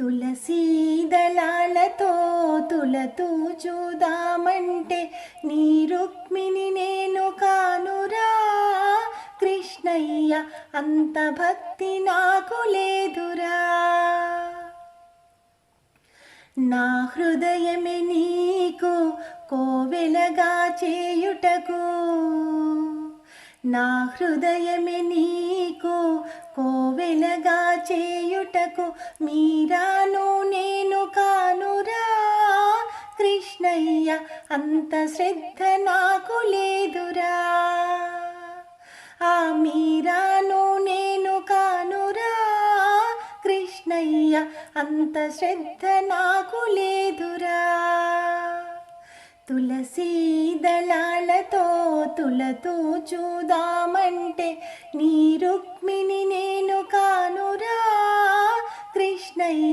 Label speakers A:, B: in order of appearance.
A: తులసీదళాలతో తులతూ చూదామంటే నీ రుక్మిణి నేను కానురా. కృష్ణయ్య అంత భక్తి నాకు లేదురా. నా హృదయమే నీకు కోవెలగా చేయుటకు. నా హృదయమే నీకు కోవెలగా చేయు చేయుటకు మీరాను నేను కానురా. కృష్ణయ్య అంత శ్రద్ధ నాకు లేదురా. ఆ మీరాను నేను కానురా. కృష్ణయ్య అంత శ్రద్ధ నాకు లేదురా. తులసీ దళాలతో తులతూ చూదామంటే నీ